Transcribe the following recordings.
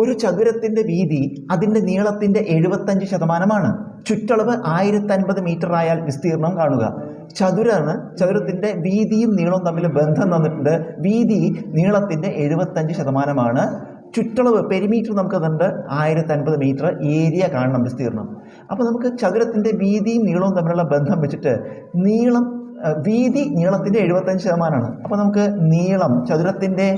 ഒരു ചതുരത്തിന്റെ വീതി അതിന്റെ നീളത്തിന്റെ എഴുപത്തഞ്ച് ശതമാനമാണ്. ചുറ്റളവ് ആയിരത്തി മീറ്റർ ആയാൽ വിസ്തീർണം കാണുക. ചതുരാണ് ചതുരത്തിന്റെ വീതിയും നീളവും തമ്മിൽ ബന്ധം തന്നിട്ടുണ്ട്. വീതി നീളത്തിന്റെ എഴുപത്തഞ്ച് ശതമാനമാണ്. ചുറ്റളവ് പെരിമീറ്റർ നമുക്ക് തന്നിട്ട് ആയിരത്തി അൻപത് മീറ്റർ ഏരിയ കാണണം വിസ്തീർണം അപ്പോൾ നമുക്ക് ചതുരത്തിന്റെ വീതിയും നീളവും തമ്മിലുള്ള ബന്ധം വെച്ചിട്ട് നീളം വീതി നീളത്തിന്റെ എഴുപത്തഞ്ച് ശതമാനമാണ്. അപ്പോൾ നമുക്ക് നീളം ചതുരത്തിന്റെ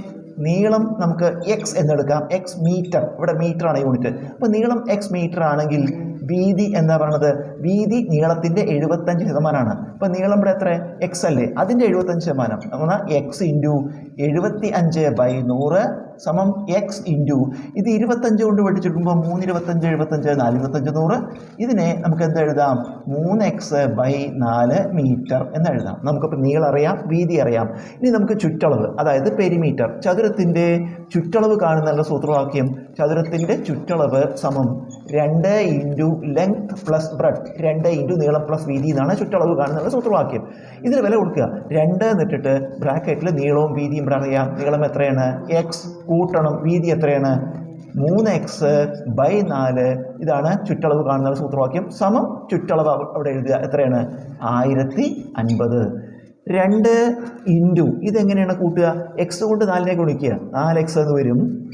നീളം നമുക്ക് എക്സ് എന്നെടുക്കാം. എക്സ് മീറ്റർ ഇവിടെ മീറ്ററാണ് യൂണിറ്റ് അപ്പോൾ നീളം എക്സ് മീറ്റർ ആണെങ്കിൽ വീതി എന്താ പറയണത്? വീതി നീളത്തിന്റെ എഴുപത്തഞ്ച് ശതമാനമാണ് അപ്പോൾ നീളം ഇവിടെ എത്ര? എക്സ് അല്ലേ? അതിന്റെ എഴുപത്തഞ്ച് ശതമാനം. പറഞ്ഞാൽ എക്സ് ഇന്റു എഴുപത്തി അഞ്ച് ബൈ നൂറ് സമം എക്സ് ഇന്റു ഇത് ഇരുപത്തഞ്ച് കൊണ്ട് വെട്ടിച്ചെടുക്കുമ്പോൾ മൂന്ന് ഇരുപത്തഞ്ച് എഴുപത്തഞ്ച് നാല് ഇരുപത്തഞ്ച് നൂറ്. ഇതിനെ നമുക്ക് എന്ത് എഴുതാം? മൂന്ന് എക്സ് ബൈ നാല് മീറ്റർ എന്ന് എഴുതാം. നമുക്കിപ്പോൾ നീളം അറിയാം വീതി അറിയാം. ഇനി നമുക്ക് ചുറ്റളവ് അതായത് പെരിമീറ്റർ ചതുരത്തിന്റെ ചുറ്റളവ് കാണുന്നുള്ള സൂത്രവാക്യം ചതുരത്തിന്റെ ചുറ്റളവ് സമം രണ്ട് ഇന്റു ലെങ്ത് പ്ലസ് ബ്രെഡ് രണ്ട് ഇന്റു നീളം പ്ലസ് വീതി എന്നാണ് ചുറ്റളവ് കാണുന്നുള്ള സൂത്രവാക്യം. ഇതിന് വില കൊടുക്കുക. രണ്ട് എന്നിട്ടിട്ട് ബ്രാക്കറ്റിൽ നീളവും വീതിയും ഇവിടെ അറിയാം. നീളം എത്രയാണ്? എക്സ് കൂട്ടണം. വീതി എത്രയാണ്? മൂന്ന് എക്സ് ബൈ നാല്. ഇതാണ് ചുറ്റളവ് കാണുന്ന സൂത്രവാക്യം. സമം ചുറ്റളവ് അവിടെ എഴുതുക. എത്രയാണ്? ആയിരത്തി അൻപത്. രണ്ട് ഇന്റു ഇതെങ്ങനെയാണ് കൂട്ടുക? എക്സ് കൊണ്ട് നാലിനെ ഗുണിക്കുക. നാല് എക്സ് എന്ന് വരും.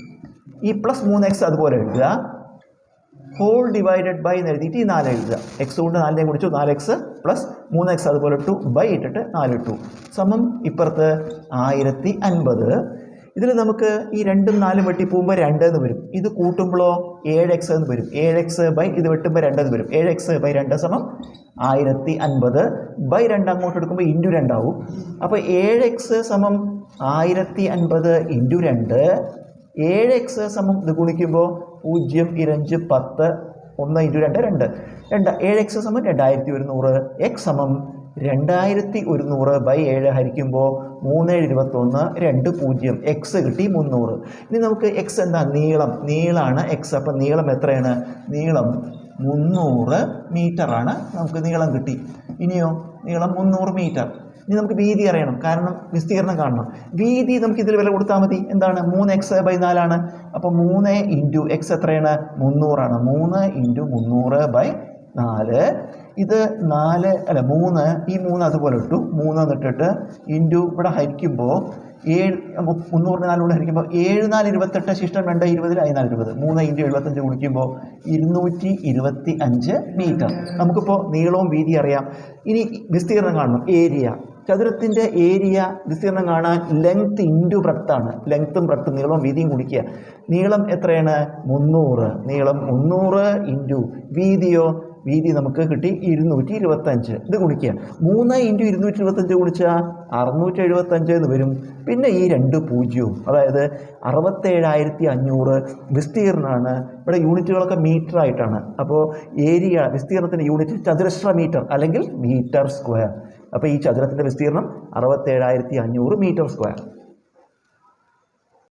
ഈ പ്ലസ് മൂന്ന് എക്സ് അതുപോലെ എഴുതുക. ഹോൾ ഡിവൈഡഡ് ബൈ എന്ന് എഴുതിയിട്ട് ഈ നാല് എഴുതുക. എക്സ് കൊണ്ട് നാലിനെ കുടിച്ചു നാല് എക്സ് പ്ലസ് മൂന്ന് എക്സ് അതുപോലെ ടു ബൈ ഇട്ടിട്ട് നാല് ടു സമം ഇപ്പുറത്ത് ആയിരത്തി അൻപത്. ഇതിൽ നമുക്ക് ഈ രണ്ടും നാലും വെട്ടി പോകുമ്പോൾ രണ്ട് എന്ന് വരും. ഇത് കൂട്ടുമ്പോഴോ ഏഴ് എക്സ് എന്ന് വരും. ഏഴ് എക്സ് ബൈ ഇത് വെട്ടുമ്പോൾ രണ്ട് എന്ന് വരും. ഏഴ് എക്സ് ബൈ രണ്ട് സമം ആയിരത്തി അൻപത് ബൈ രണ്ട് അങ്ങോട്ട് എടുക്കുമ്പോൾ ഇന്റു രണ്ടാവും അപ്പോൾ ഏഴ് എക്സ് സമം ആയിരത്തി അൻപത് ഇന്റു രണ്ട്. ഏഴ് എക്സ് സമം ഇത് ഗുണിക്കുമ്പോൾ പൂജ്യം ഇരഞ്ച് പത്ത് ഒന്ന് ഇന്റു രണ്ട് രണ്ട്. രണ്ട് ഏഴ് എക്സ് സമം രണ്ടായിരത്തി ഒരുന്നൂറ് എക്സ് സമം രണ്ടായിരത്തി ഒരുന്നൂറ് ബൈ ഏഴ് ഹരിക്കുമ്പോൾ മൂന്ന് ഏഴ് ഇരുപത്തൊന്ന് രണ്ട് പൂജ്യം. എക്സ് കിട്ടി മുന്നൂറ്. ഇനി നമുക്ക് എക്സ് എന്താ? നീളം. നീളാണ് എക്സ് അപ്പം നീളം എത്രയാണ്? നീളം മുന്നൂറ് മീറ്ററാണ്. നമുക്ക് നീളം കിട്ടി. ഇനിയോ? നീളം മുന്നൂറ് മീറ്റർ. ഇനി നമുക്ക് വീതി അറിയണം. കാരണം വിസ്തീർണം കാണണം. വീതി നമുക്ക് ഇതിൽ വില കൊടുത്താൽ മതി. എന്താണ്? മൂന്ന് എക്സ് ബൈ നാലാണ് അപ്പോൾ മൂന്ന് ഇന്റു എക്സ് എത്രയാണ്? മുന്നൂറാണ്. മൂന്ന് ഇന്റു മുന്നൂറ് ബൈ നാല്. ഇത് നാല് അല്ല മൂന്ന് ഈ മൂന്ന് അതുപോലെ ഇട്ടു. മൂന്ന് എന്നിട്ടിട്ട് ഇന്റു ഇവിടെ ഹരിക്കുമ്പോൾ ഏഴ് മുന്നൂറിന് നാല് കൂടെ ഹരിക്കുമ്പോൾ ഏഴ് നാല് ഇരുപത്തെട്ട് ശിഷ്ടം രണ്ട് ഇരുപതിൽ ആയി നാല് ഇരുപത്. മൂന്ന് ഇന്റു എഴുപത്തഞ്ച് കുടിക്കുമ്പോൾ ഇരുന്നൂറ്റി ഇരുപത്തി അഞ്ച് മീറ്റർ. നമുക്കിപ്പോൾ നീളവും വീതി അറിയാം. ഇനി വിസ്തീർണം കാണണം. ഏരിയ. ചതുരത്തിന്റെ ഏരിയ വിസ്തീർണം കാണാൻ ലെങ്ത് ഇന്റു ബ്രത്താണ് ലെങ്ത്തും ബ്രത്തും നീളവും വീതിയും കുടിക്കുക നീളം എത്രയാണ്? മുന്നൂറ്. നീളം മുന്നൂറ് ഇന്റു വീതിയോ വീതി നമുക്ക് കിട്ടി ഇരുന്നൂറ്റി ഇരുപത്തഞ്ച് ഇത് ഗുണിക്കുക. മൂന്ന് ഇന്റു ഇരുന്നൂറ്റി ഇരുപത്തഞ്ച് ഗുണിച്ചാൽ അറുന്നൂറ്റി എഴുപത്തഞ്ച് എന്ന് വരും. പിന്നെ ഈ രണ്ട് പൂജ്യവും അതായത് അറുപത്തേഴായിരത്തി അഞ്ഞൂറ് വിസ്തീർണമാണ് ഇവിടെ യൂണിറ്റുകളൊക്കെ മീറ്റർ ആയിട്ടാണ് അപ്പോൾ ഏരിയ വിസ്തീർണത്തിന്റെ യൂണിറ്റ് ചതുരശ്ര മീറ്റർ അല്ലെങ്കിൽ മീറ്റർ സ്ക്വയർ. അപ്പോൾ ഈ ചതുരത്തിന്റെ വിസ്തീർണം അറുപത്തേഴായിരത്തി അഞ്ഞൂറ് മീറ്റർ സ്ക്വയർ.